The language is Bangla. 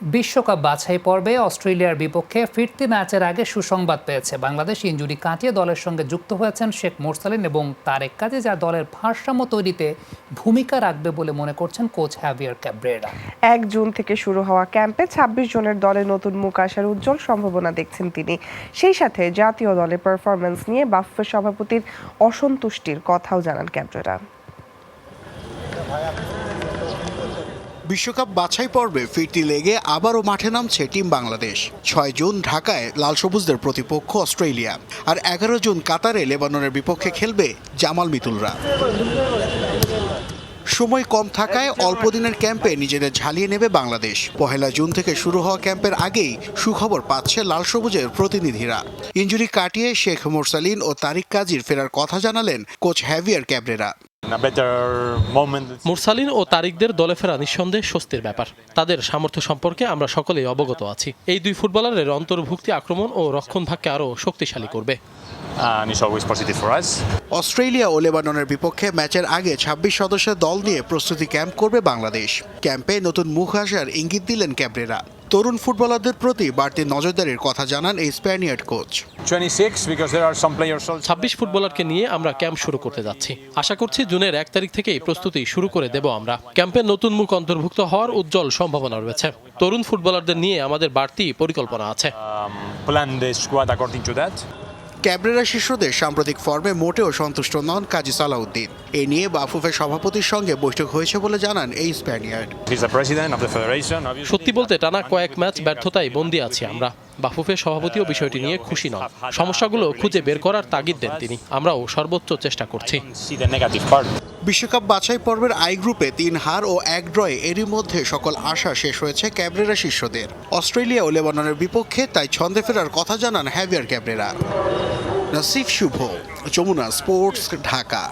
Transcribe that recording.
বিশ্বকাপ বাছাই পর্বে অস্ট্রেলিয়ার বিপক্ষে ফিরতি ম্যাচের আগে সুসংবাদ পেয়েছে বাংলাদেশ। ইঞ্জুরি কাটিয়ে দলের সঙ্গে যুক্ত হয়েছেন শেখ মোরসালিন এবং তারেক কাজে, যা দলের ভারসাম্য তৈরিতে ভূমিকা রাখবে বলে মনে করছেন কোচ হ্যাভিয়ার ক্যাব্রেরা। এক জুন থেকে শুরু হওয়া ক্যাম্পে ২৬ জনের দলে নতুন মুখ আসার উজ্জ্বল সম্ভাবনা দেখছেন তিনি। সেই সাথে জাতীয় দলের পারফরমেন্স নিয়ে বাফুফে সভাপতির অসন্তুষ্টির কথাও জানান ক্যাব্রেরা। বিশ্বকাপ বাছাই পর্বে ফিরতি লেগে আবারও মাঠে নামছে টিম বাংলাদেশ। ছয় জুন ঢাকায় লাল সবুজদের প্রতিপক্ষ অস্ট্রেলিয়া। আর এগারো জুন কাতারে লেবাননের বিপক্ষে খেলবে জামাল মিতুলরা। সময় কম থাকায় অল্প দিনের ক্যাম্পে নিজেদের ঝালিয়ে নেবে বাংলাদেশ। পহেলা জুন থেকে শুরু হওয়া ক্যাম্পের আগেই সুখবর পাচ্ছে লাল সবুজের প্রতিনিধিরা। ইঞ্জুরি কাটিয়ে শেখ মোরসালিন ও তারিক কাজীর ফেরার কথা জানালেন কোচ হ্যাভিয়ার ক্যাবরেরা. মুরসালিন ও তারিকদের দলে ফেরা নিঃসন্দেহে স্বস্তির ব্যাপার। তাদের সামর্থ্য সম্পর্কে আমরা সকলেই অবগত আছি। এই দুই ফুটবলারের অন্তর্ভুক্তি আক্রমণ ও রক্ষণভাগকে আরও শক্তিশালী করবে। Us. অস্ট্রেলিয়া ও লেবাননের বিপক্ষে ম্যাচের আগে ২৬ সদস্যের দল নিয়ে প্রস্তুতি ক্যাম্প করবে বাংলাদেশ। ক্যাম্পে নতুন মুখ আসার ইঙ্গিত দিলেন ক্যাবরেরা। তরুণ ফুটবলারদের প্রতি বাড়তি নজরদারির কথা জানান এই Spaniard coach. 26 because there are some ছাব্বিশ ফুটবলারকে নিয়ে আমরা ক্যাম্প শুরু করতে যাচ্ছি। আশা করছি জুনের এক তারিখ থেকে প্রস্তুতি শুরু করে দেব আমরা। ক্যাম্পের নতুন মুখ অন্তর্ভুক্ত হওয়ার উজ্জ্বল সম্ভাবনা রয়েছে। তরুণ ফুটবলারদের নিয়ে আমাদের বাড়তি পরিকল্পনা আছে। ক্যাবরেরা শিষ্যদের সাম্প্রতিক ফর্মে মোটেও সন্তুষ্ট নন কাজী সালাউদ্দিন। এ নিয়ে বাফুফের সভাপতির সঙ্গে বৈঠক হয়েছে বলে জানান এই স্প্যানিয়ার্ড. সত্যি বলতে টানা কয়েক ম্যাচ ব্যর্থতায় বন্দী আছি আমরা। বাফুফের সভাপতিও বিষয়টি নিয়ে খুশি নন। সমস্যাগুলো খুঁজে বের করার তাগিদ দেন তিনি। আমরাও সর্বোচ্চ চেষ্টা করছি. বিশ্বকাপ বাছাই পর্বের আই গ্রুপে তিন হার ও এক ড্রয়ে এরই মধ্যে সকল আশা শেষ হয়েছে ক্যাবরেরা শিষ্যদের অস্ট্রেলিয়া ও লেবাননের বিপক্ষে তাই ছন্দে ফেরার কথা জানান Javier Cabrera. Nasif Shuvo, Jamuna sports, Dhaka.